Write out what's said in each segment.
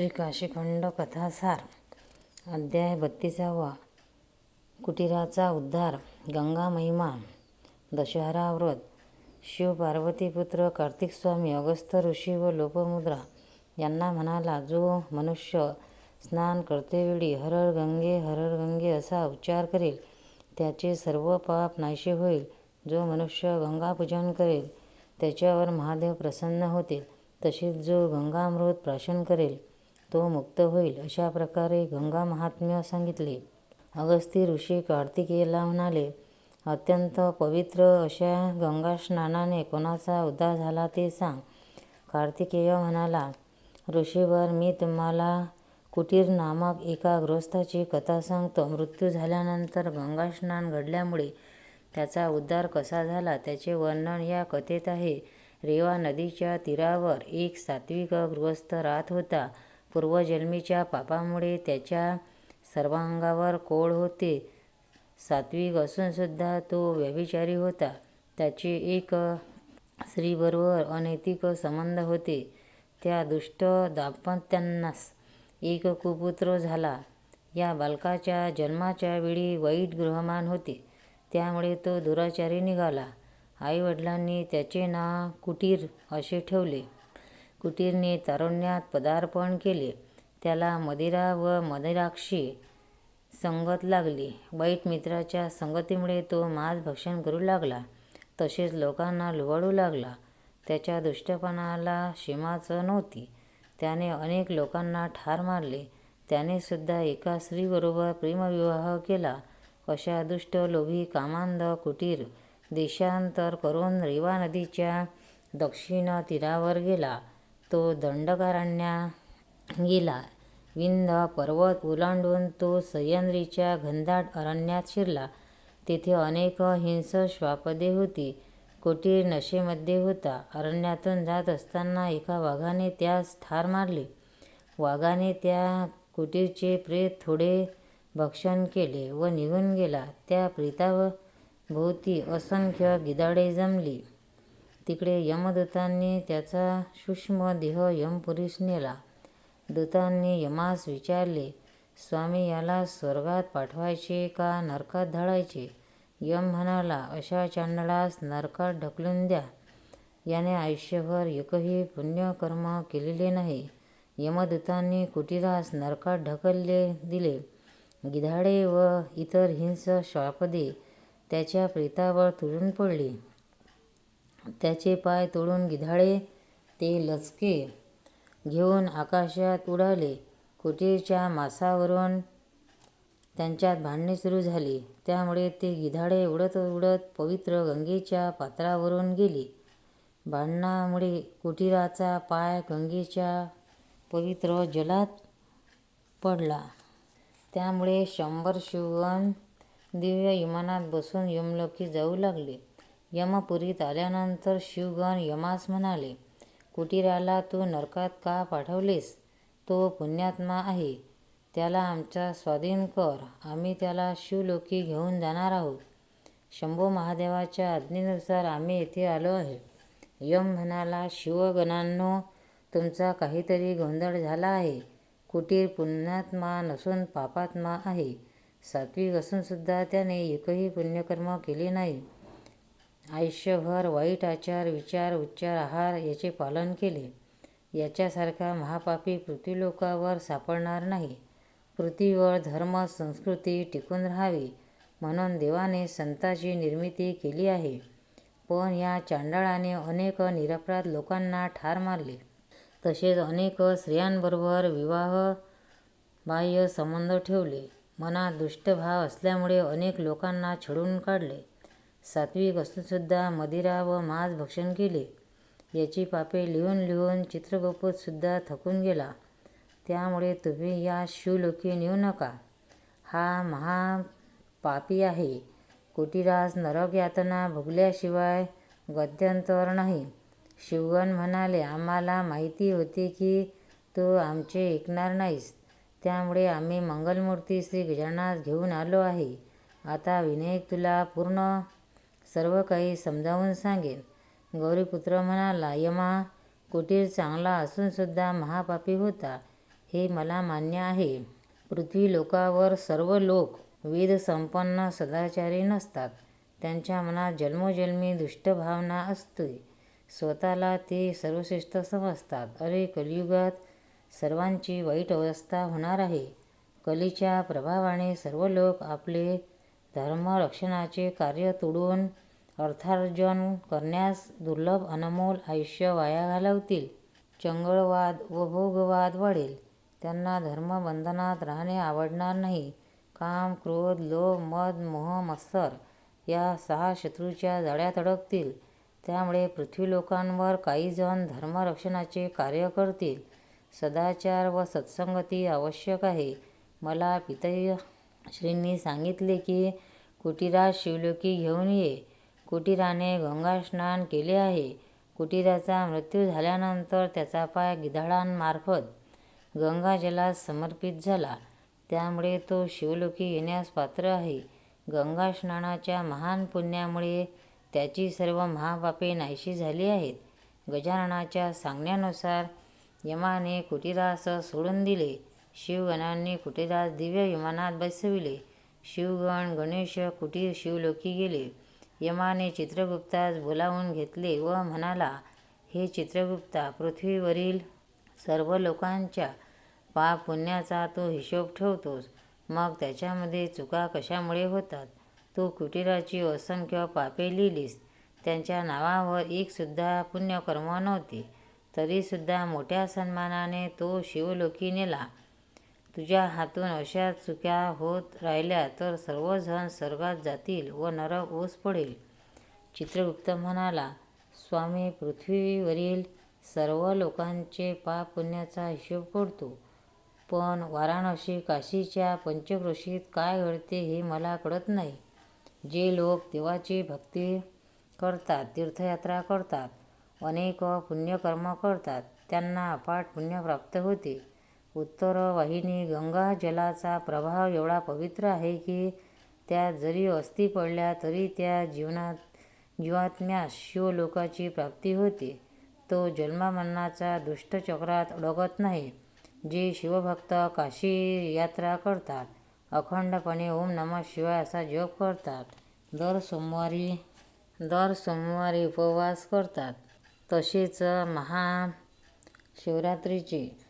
श्री काशीखंड कथासार. अध्याय बत्तीसावा. कुटीराचा उद्धार गंगा महिमा दशहरा व्रत. शिव पार्वतीपुत्र कार्तिक स्वामी अगस्त्य ऋषी व लोपमुद्रा यांना म्हणाला जो मनुष्य स्नान करतेवेळी हरर गंगे हरर गंगे असा उच्चार करेल त्याचे सर्व पाप नाहीसे होईल. जो मनुष्य गंगापूजन करेल त्याच्यावर महादेव प्रसन्न होतील. तसेच जो गंगामृत प्राशन करेल तो मुक्त होईल अशा प्रकारे गंगा महात्म्य सांगितले. अगस्ती ऋषी कार्तिकेयला म्हणाले अत्यंत पवित्र अशा गंगा स्नानाने कोणाचा उद्धार झाला ते सांग. कार्तिकेय म्हणाला ऋषीवर मी तुम्हाला कुटीर नामक एका गृहस्थाची कथा सांगतो. मृत्यू झाल्यानंतर गंगा स्नान घडल्यामुळे त्याचा उद्धार कसा झाला त्याचे वर्णन या कथेत आहे. रेवा नदीच्या तीरावर एक सात्विक गृहस्थ राहत होता. पूर्वजन्मीच्या पापामुळे त्याच्या सर्वांगावर कोळ होते. सात्विक असूनसुद्धा तो व्यभिचारी होता. त्याचे एक स्त्रीबरोबर अनैतिक संबंध होते. त्या दुष्ट दाम्पत्यांनास एक कुपुत्र झाला. या बालकाच्या जन्माच्या वेळी वाईट गृहमान होते. त्यामुळे तो दुराचारी निघाला. आईवडिलांनी त्याचे नाव कुटीर असे ठेवले. कुटीरने तारुण्यात पदार्पण केले. त्याला मदिरा व मदिराक्षी संगत लागली. वाईट मित्राच्या संगतीमुळे तो मांस भक्षण करू लागला. तसेच लोकांना लुबाडू लागला. त्याच्या दुष्टपणाला सीमाच नव्हती. त्याने अनेक लोकांना ठार मारले. त्याने सुद्धा एका स्त्रीबरोबर प्रेमविवाह केला. अशा दुष्ट लोभी कामांध कुटीर देशांतर करून रेवा नदीच्या दक्षिण तीरावर गेला. तो दंडकारण्या गेला. विंद पर्वत ओलांडून तो सह्याद्रीच्या घनदाट अरण्यात शिरला. तेथे अनेक हिंस श्वापदे होती. कुटीर नशेमध्ये होता. अरण्यातून जात असताना एका वाघाने त्यास ठार मारले. वाघाने त्या कुटीरचे प्रेत थोडे भक्षण केले व निघून गेला. त्या प्रेताभोवती असंख्य गिधाडे जमली. तिकडे यमदूतांनी त्याचा सूक्ष्म देह यमपुरीस नेला. दूतांनी यमास विचारले स्वामी याला स्वर्गात पाठवायचे का नरकात धाडायचे? यम म्हणाला अशा चांडळास नरकात ढकलून द्या. याने आयुष्यभर एकही पुण्यकर्म केलेले नाही. यमदूतांनी कुटीरास नरकात ढकलले दिले. गिधाडे व इतर हिंस श्वापदे त्याच्या प्रेतावर तुडून पडली. त्याचे पाय तोडून गिधाडे ते लचके घेऊन आकाशात उडाले. कुटीरच्या मासावरून त्यांच्यात भांडणे सुरू झाली. त्यामुळे ते गिधाडे उडत उडत पवित्र गंगेच्या पात्रावरून गेली. भांडणामुळे कुटीराचा पाय गंगेच्या पवित्र जलात पडला. त्यामुळे शंभर शिवण दिव्य विमानात बसून यमलोकी जाऊ लागले. यमपुरीत आल्यानंतर शिवगण यमास म्हणाले कुटीराला तू नरकात का पाठवलेस? तो पुण्यात्मा आहे. त्याला आमच्या स्वाधीन कर. आम्ही त्याला शिवलोकी घेऊन जाणार आहोत. शंभो महादेवाच्या आज्ञेनुसार आम्ही येथे आलो आहे यम म्हणाला शिवगणांनो तुमचा काहीतरी गोंधळ झाला आहे. कुटीर पुण्यात्मा नसून पापात्मा आहे. सात्विक असूनसुद्धा त्याने एकही पुण्यकर्म केले नाही. आयुष्यभर वाईट आचार विचार उच्चार आहार याचे पालन केले. याच्यासारखा महापापी पृथ्वीलोकावर सापडणार नाही. पृथ्वीवर धर्म संस्कृती टिकून राहावी म्हणून देवाने संताची निर्मिती केली आहे. पण या चांडाळाने अनेक निरपराध लोकांना ठार मारले. तसेच अनेक स्त्रियांबरोबर विवाह बाह्य संबंध ठेवले. मनात दुष्टभाव असल्यामुळे अनेक लोकांना छडून काढले. सात्विक असूनसुद्धा मदिरा व मांस भक्षण केले. याची पापे लिहून लिहून चित्रगुप्तसुद्धा थकून गेला. त्यामुळे तुम्ही या शिवलोकी नेऊ नका. हा महापापी आहे. कुटीरास नरक यातना भोगल्याशिवाय गद्यांतर नाही. शिवगण म्हणाले आम्हाला माहिती होती की तू आमचे ऐकणार नाहीस. त्यामुळे आम्ही मंगलमूर्ती श्री गजाननास घेऊन आलो आहे. आता विनायक तुला पूर्ण सर्व काही समजावून सांगेन. गौरीपुत्र म्हणाला यमा कुटीर चांगला असूनसुद्धा महापापी होता. हे मला मान्य आहे. पृथ्वी लोकावर सर्व लोक वेद संपन्न सदाचारी नसतात. त्यांच्या मनात जन्मोजन्मी दुष्ट भावना असते स्वतःला ते सर्वश्रेष्ठ समजतात. अरे कलियुगात सर्वांची वाईट अवस्था होणार आहे. कलीच्या प्रभावाने सर्व लोक आपले धर्मरक्षणाचे कार्य तोडून अर्थार्जन करण्यास दुर्लभ अनमोल आयुष्य वाया घालवतील. चंगळवाद व भोगवाद वाढेल. त्यांना धर्मबंधनात राहणे आवडणार नाही. काम क्रोध लोभ मद मोह मत्सर या सहा शत्रूच्या जाळ्यात अडकतील त्यामुळे पृथ्वी लोकांवर काही जण धर्मरक्षणाचे कार्य करतील. सदाचार व सत्संगती आवश्यक आहे. मला पितश्रींनी सांगितले की कुटीरात शिवलोकी घेऊन ये. कुटीराने गंगास्नान केले आहे. कुटीराचा मृत्यू झाल्यानंतर त्याचा पाय गिधाडांमार्फत गंगाजलात समर्पित झाला. त्यामुळे तो शिवलोकी येण्यास पात्र आहे. गंगास्नानाच्या महान पुण्यामुळे त्याची सर्व महापापे नाहीशी झाली आहेत. गजाननाच्या सांगण्यानुसार यमाने कुटीरास सोडून दिले. शिवगणांनी कुटीरास दिव्य विमानात बसविले. शिवगण गणेश कुटीर शिवलोकी गेले. यमाने चित्रगुप्तास बोलावून घेतले व म्हणाला हे चित्रगुप्ता पृथ्वीवरील सर्व लोकांच्या पाप पुण्याचा तो हिशोब ठेवतोस. मग त्याच्यामध्ये चुका कशामुळे होतात? तू कुटीराची असंख्य पापे लिहिलीस. त्यांच्या नावावर एकसुद्धा पुण्यकर्म नव्हते. तरीसुद्धा मोठ्या सन्मानाने तो शिवलोकी नेला तुझ्या हातून अशा चुक्या होत राहिल्या तर सर्वजण स्वर्गात जातील व नरक ओस पडेल. चित्रगुप्त म्हणाला स्वामी पृथ्वीवरील सर्व लोकांचे पाप पुण्याचा हिशोब करतो. पण वाराणसी काशीच्या पंचक्रोशीत काय घडते हे मला कळत नाही. जे लोक देवाची भक्ती करतात तीर्थयात्रा करतात अनेक पुण्यकर्म करतात त्यांना अफाट पुण्य प्राप्त होते. उत्तर वाहिनी गंगा जलाचा प्रभाव एवढा पवित्र आहे की त्यात जरी अस्थी पडल्या तरी त्या जीवनात जीवात्म्यास शिवलोकाची प्राप्ती होते. तो जन्मामरणाचा दुष्टचक्रात अडकत नाही जे शिवभक्त काशी यात्रा करतात. अखंडपणे ओम नमः शिवाय असा जप करतात. दर सोमवारी दर सोमवारी उपवास करतात. तसेच महाशिवरात्रीचे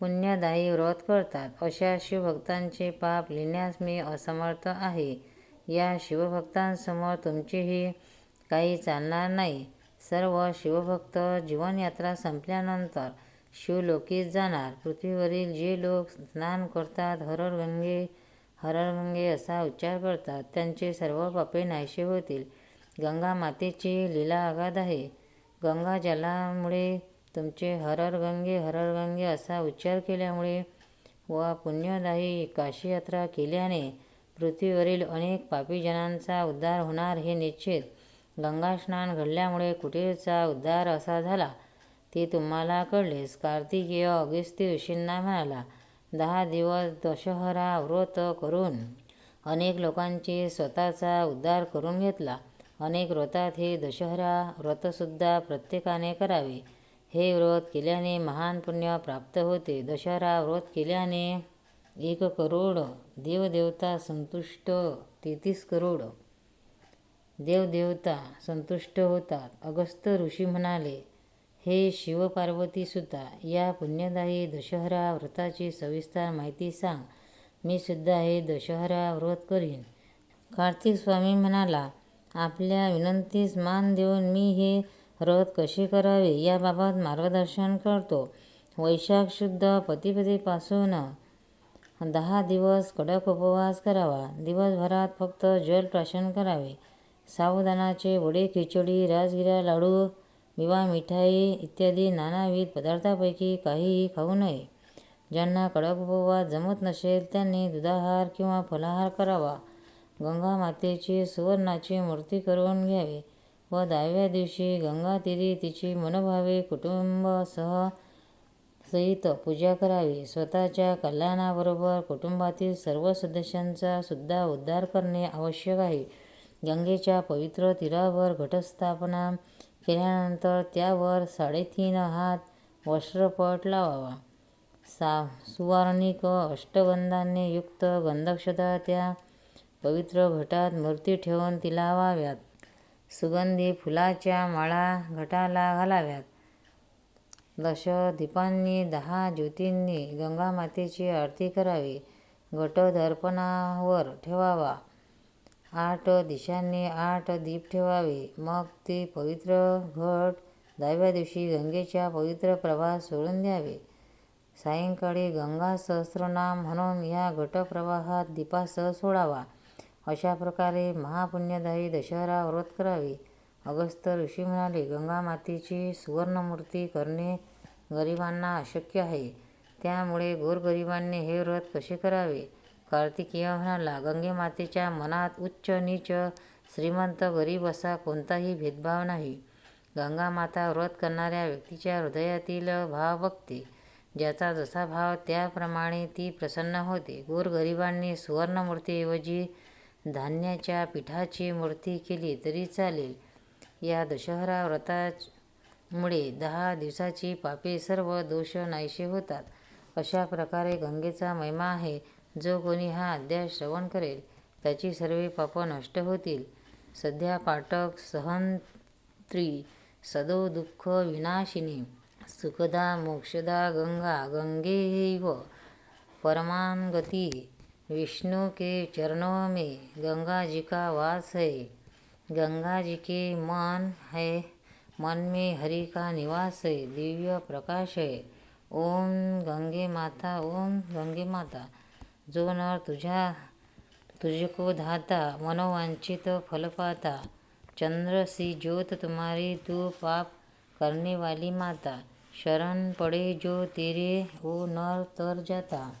पुण्यदायी व्रत करतात. अशा शिवभक्तांचे पाप लिहिण्यास मी असमर्थ आहे. या शिवभक्तांसमोर तुमचेही काही चालणार नाही. सर्व शिवभक्त जीवनयात्रा संपल्यानंतर शिवलोकीत जाणार. पृथ्वीवरील जे लोक स्नान करतात हरर गंगे हरर गंगे असा उच्चार करतात त्यांचे सर्व पापे नाहीसे होतील. गंगा मातेची लीला आघात आहे. गंगा जलामुळे तुमचे हरर गंगे हरर गंगे असा उच्चार केल्यामुळे व पुण्यदायी काशीयात्रा केल्याने पृथ्वीवरील अनेक पापीजनांचा उद्धार होणार हे निश्चित. गंगास्नान घडल्यामुळे कुटीरचा उद्धार असा झाला. ते तुम्हाला कळलेच. कार्तिकेय अगस्ती ऋषींना म्हणाला दहा दिवस दशहरा व्रत करून अनेक लोकांची स्वतःचा उद्धार करून घेतला. अनेक व्रतात हे दशहरा व्रतसुद्धा प्रत्येकाने करावे. हे व्रत केल्याने महान पुण्य प्राप्त होते. दशहरा व्रत केल्याने एक करोड देवदेवता संतुष्ट तेहतीस करोड देवदेवता संतुष्ट होतात. अगस्त ऋषी म्हणाले हे शिवपार्वतीसुद्धा या पुण्यदायी दशहरा व्रताची सविस्तर माहिती सांग. मी सुद्धा हे दशहरा व्रत करीन. कार्तिक स्वामी म्हणाला आपल्या विनंतीस मान देऊन मी हे रथ कसे करावे याबाबत मार्गदर्शन करतो. वैशाख शुद्ध पतिपतीपासून दहा दिवस कडक उपवास करावा. दिवसभरात फक्त जल प्राशन करावे. सावधानाचे वडे खिचडी राजगिरा लाडू विवा मिठाई इत्यादी नानाविध पदार्थापैकी काहीही खाऊ नये. ज्यांना कडक उपवास जमत नसेल त्यांनी दुधाहार किंवा फलाहार करावा. गंगा मातेची सुवर्णाची मूर्ती करून घ्यावी. व दहाव्या दिवशी गंगातीरी तिची मनोभावे कुटुंबासह सहित पूजा करावी. स्वतःच्या कल्याणाबरोबर कुटुंबातील सर्व सदस्यांचा सुद्धा उद्धार करणे आवश्यक आहे. गंगेच्या पवित्र तीरावर घटस्थापना केल्यानंतर त्यावर साडेतीन हात वस्त्रपट लावावा. सा सुवार्णिक अष्टगंधांनी युक्त गंधक्षता त्या पवित्र घटात मूर्ती ठेवून तिला वाव्यात. सुगंधी फुलाच्या माळा घटाला घालाव्यात. दश दीपांनी दहा ज्योतींनी गंगामातेची आरती करावी. घट दर्पणावर ठेवावा. आठ दिशांनी आठ दीप ठेवावे. मग ते पवित्र घट दहाव्या दिवशी गंगेच्या पवित्र प्रवाहात सोडून द्यावे. सायंकाळी गंगा सहस्रनाम म्हणून या घटप्रवाहात दीपासह सोडावा. अशा प्रकारे महापुण्यदायी दशहरा व्रत करावे. अगस्त ऋषी म्हणाले गंगा मातेची सुवर्णमूर्ती करणे गरिबांना अशक्य आहे. त्यामुळे गोरगरिबांनी हे व्रत कसे करावे? कार्तिकीय म्हणाला गंगेमातेच्या मनात उच्च नीच श्रीमंत गरीब असा कोणताही भेदभाव नाही. गंगा माता व्रत करणाऱ्या व्यक्तीच्या हृदयातील भाव बघते. ज्याचा जसा भाव त्याप्रमाणे ती प्रसन्न होते. गोरगरिबांनी सुवर्णमूर्तीऐवजी धान्याच्या पिठाची मूर्ती केली तरी चालेल. या दशहरा व्रतामुळे दहा दिवसाची पापे सर्व दोष नाहीसे होतात. अशा प्रकारे गंगेचा महिमा आहे. जो कोणी हा अध्याय श्रवण करेल त्याची सर्व पापं नष्ट होतील. सध्या पाठक सहंत्री सदो दुःख विनाशिनी सुखदा मोक्षदा गंगा गंगेव परमान गति विष्णु के चरणों में गंगा जी का वास है। गंगा जी के मन है मन में हरि का निवास है दिव्य प्रकाश है। ओम गंगे माता ओम गंगे माता। जो नर तुझा तुझको धाता मनोवांछित फल पाता। चंद्र सी ज्योत तुम्हारी तू पाप करने वाली माता। शरण पड़े जो तेरे वो नर तर जाता।